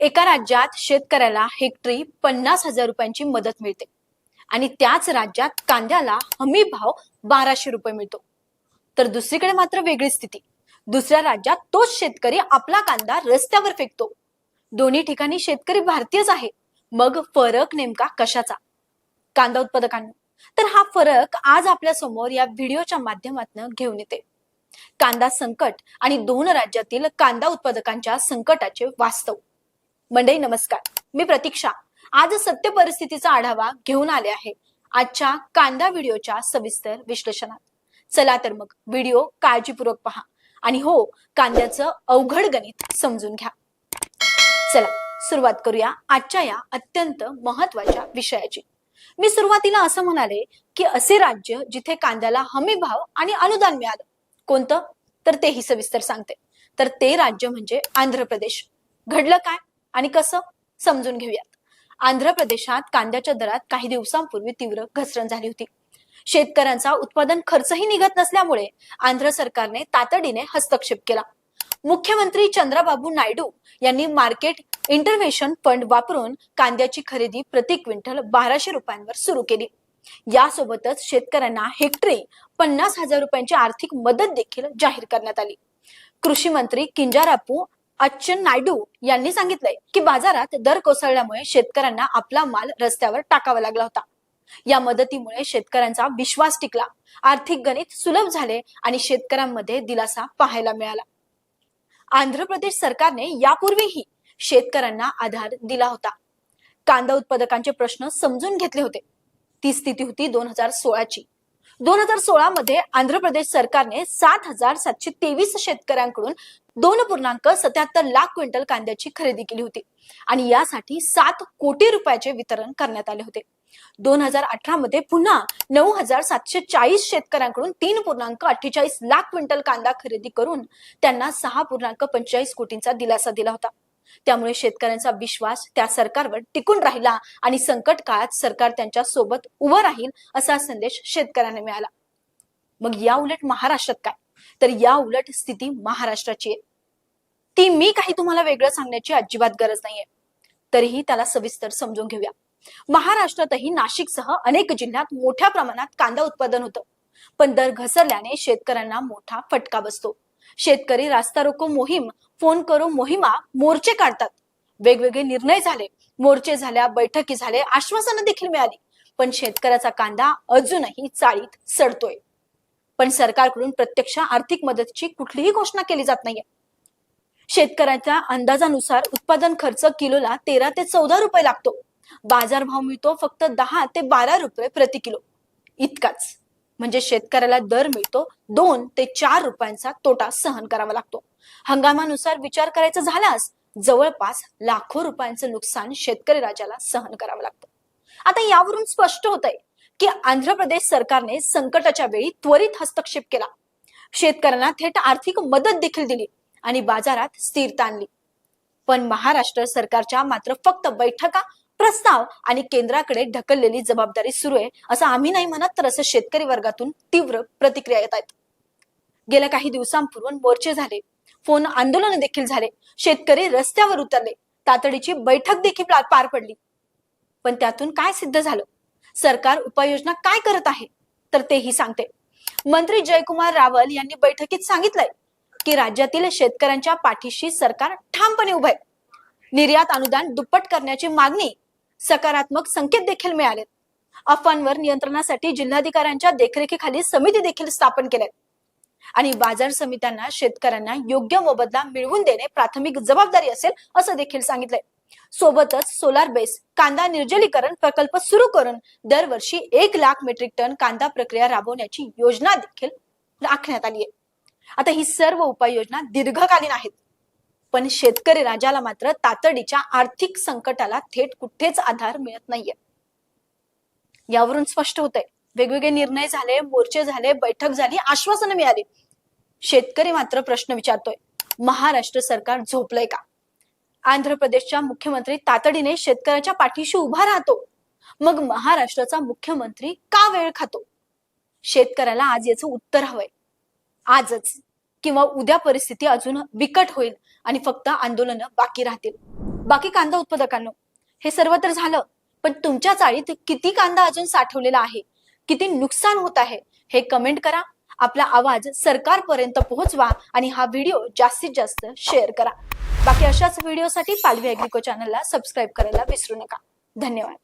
एका राज्यात शेतकऱ्याला हेक्टरी पन्नास हजार रुपयांची मदत मिळते. आणि त्याच राज्यात कांद्याला हमी भाव बाराशे रुपये मिळतो. तर दुसरीकडे मात्र वेगळी स्थिती. दुसऱ्या राज्यात तोच शेतकरी आपला कांदा रस्त्यावर फेकतो. दोन्ही ठिकाणी शेतकरी भारतीयच आहे. मग फरक नेमका कशाचा? कांदा उत्पादकांना तर हा फरक आज आपल्यासमोर या व्हिडिओच्या माध्यमातून घेऊन येते. कांदा संकट आणि दोन राज्यातील कांदा उत्पादकांच्या संकटाचे वास्तव. मंडई नमस्कार. मी प्रतीक्षा. आज सत्य परिस्थितीचा आढावा घेऊन आले आहे आजच्या कांदा व्हिडिओच्या सविस्तर विश्लेषणात. चला तर मग व्हिडिओ काळजीपूर्वक पहा आणि हो कांद्याचं अवघड गणित समजून घ्या. चला सुरुवात करूया आजच्या या अत्यंत महत्त्वाच्या विषयाची. मी सुरुवातीला असं म्हणाले की असे राज्य जिथे कांद्याला हमी भाव आणि अनुदान मिळालं. कोणतं? तर तेही सविस्तर सांगते. तर ते राज्य म्हणजे आंध्र प्रदेश. घडलं काय? आणि कसं? समजून घेऊयात. आंध्र प्रदेशात कांद्याच्या दरात काही दिवसांपूर्वी तीव्र घसरण झाली होती. शेतकऱ्यांचा उत्पादन खर्चही निघत नसल्यामुळे आंध्र सरकारने तातडीने हस्तक्षेप केला. मुख्यमंत्री चंद्रबाबू नायडू यांनी मार्केट इंटरव्हेशन फंड वापरून कांद्याची खरेदी प्रति क्विंटल बाराशे रुपयांवर सुरू केली. यासोबतच शेतकऱ्यांना हेक्टरी पन्नास हजार रुपयांची आर्थिक मदत देखील जाहीर करण्यात आली. कृषी मंत्री किंजारापू अच्चन नायडू यांनी सांगितलंय की बाजारात दर कोसळल्यामुळे शेतकऱ्यांना आपला माल रस्त्यावर टाकावा लागला होता. या मदतीमुळे शेतकऱ्यांचा विश्वास टिकला. आर्थिक गणित सुलभ झाले आणि शेतकऱ्यांमध्ये दिलासा पाहायला मिळाला. आंध्र प्रदेश सरकारने यापूर्वीही शेतकऱ्यांना आधार दिला होता. कांदा उत्पादकांचे प्रश्न समजून घेतले होते. ती स्थिती होती दोन हजार सोळाची. दोन हजार सोळा मध्ये आंध्र प्रदेश सरकारने सात हजार सातशे तेवीस शेतकऱ्यांकडून दोन पूर्णांक सत्याहत्तर लाख क्विंटल कांद्याची खरेदी केली होती. आणि यासाठी सात कोटी रुपयाचे वितरण करण्यात आले होते. दोन हजार अठरा मध्ये पुन्हा नऊ हजार सातशे चाळीस शेतकऱ्यांकडून तीन पूर्णांक अठ्ठेचाळीस लाख क्विंटल कांदा खरेदी करून त्यांना सहा पूर्णांक पंचेचाळीस कोटींचा दिलासा दिला होता. त्यामुळे शेतकऱ्यांचा विश्वास त्या सरकारवर टिकून राहिला आणि संकट काळात सरकार त्यांच्यासोबत उभं राहील असा संदेश शेतकऱ्यांना मिळाला. मग या उलट महाराष्ट्रात काय? तर या उलट स्थिती महाराष्ट्राची आहे. ती मी काही तुम्हाला वेगळं सांगण्याची अजिबात गरज नाहीये. तरीही त्याला सविस्तर समजून घेऊया. महाराष्ट्रातही नाशिकसह अनेक जिल्ह्यात मोठ्या प्रमाणात कांदा उत्पादन होतं. पण दर घसरल्याने शेतकऱ्यांना मोठा फटका बसतो. शेतकरी रास्ता रोको मोहीम फोन करो मोहिमा मोर्चे काढतात. वेगवेगळे निर्णय झाले. मोर्चे झाल्या बैठकी झाले आश्वासनं देखील मिळाली. पण शेतकऱ्याचा कांदा अजूनही चाळीत सडतोय. पण सरकारकडून प्रत्यक्ष आर्थिक मदतीची कुठलीही घोषणा केली जात नाहीये. शेतकऱ्याच्या अंदाजानुसार उत्पादन खर्च किलोला तेरा ते चौदा रुपये लागतो. बाजारभाव मिळतो फक्त दहा ते बारा रुपये प्रति किलो. इतकाच. म्हणजे शेतकऱ्याला दर मिळतो दोन ते चार रुपयांचा तोटा सहन करावा लागतो. हंगामानुसार विचार करायचा झाल्यास जवळपास लाखो रुपयांचं नुकसान शेतकरी राजाला सहन करावं लागतं. आता यावरून स्पष्ट होत आहे की आंध्र प्रदेश सरकारने संकटाच्या वेळी त्वरित हस्तक्षेप केला. शेतकऱ्यांना थेट आर्थिक मदत देखील दिली आणि बाजारात स्थिरता आणली. पण महाराष्ट्र सरकारच्या मात्र फक्त बैठका प्रस्ताव आणि केंद्राकडे ढकललेली जबाबदारी सुरू आहे असं आम्ही नाही म्हणत तर असं शेतकरी वर्गातून तीव्र प्रतिक्रिया येत आहेत. गेल्या काही दिवसांपूर्वी मोर्चे झाले फोन आंदोलन देखील झाले शेतकरी रस्त्यावर उतरले तातडीची बैठक देखील पार पडली. पण त्यातून काय सिद्ध झालं? सरकार उपाययोजना काय करत आहे? तर तेही सांगते. मंत्री जयकुमार रावल यांनी बैठकीत सांगितलंय की राज्यातील शेतकऱ्यांच्या पाठीशी सरकार ठामपणे उभं आहे. निर्यात अनुदान दुप्पट करण्याची मागणी सकारात्मक संकेत देखील मिळालेत. अफवांवर नियंत्रणासाठी जिल्हाधिकाऱ्यांच्या देखरेखीखाली समिती देखील स्थापन केल्या आणि बाजार समित्यांना शेतकऱ्यांना योग्य मोबदला मिळवून देणे प्राथमिक जबाबदारी असेल असं देखील सांगितलंय. सोबतच सोलार बेस कांदा निर्जलीकरण प्रकल्प सुरू करून दरवर्षी एक लाख मेट्रिक टन कांदा प्रक्रिया राबवण्याची योजना देखील आखण्यात आली आहे आता ही सर्व उपाययोजना दीर्घकालीन आहेत. पण शेतकरी राजाला मात्र तातडीच्या आर्थिक संकटाला थेट कुठेच आधार मिळत नाहीये. यावरून स्पष्ट होतंय. वेगवेगळे निर्णय झाले मोर्चे झाले बैठक झाली आश्वासनं मिळाली. शेतकरी मात्र प्रश्न विचारतोय महाराष्ट्र सरकार झोपलंय का? आंध्र प्रदेशच्या मुख्यमंत्री तातडीने शेतकऱ्याच्या पाठीशी उभा राहतो. मग महाराष्ट्राचा मुख्यमंत्री का वेळ खातो? शेतकऱ्याला आज याचं उत्तर हवंय. आजच. किंवा उद्या परिस्थिती अजून बिकट होईल आणि फक्त आंदोलनं बाकी राहतील. बाकी कांदा उत्पादकांनो हे सर्व तर झालं पण तुमच्या चाळीत किती कांदा अजून साठवलेला आहे? किती नुकसान होत आहे? हे कमेंट करा. आपला आवाज सरकारपर्यंत पोहोचवा आणि हा व्हिडिओ जास्तीत जास्त शेअर करा. बाकी अशाच व्हिडिओसाठी पालवी अॅग्रिको चॅनलला सबस्क्राईब करायला विसरू नका. धन्यवाद.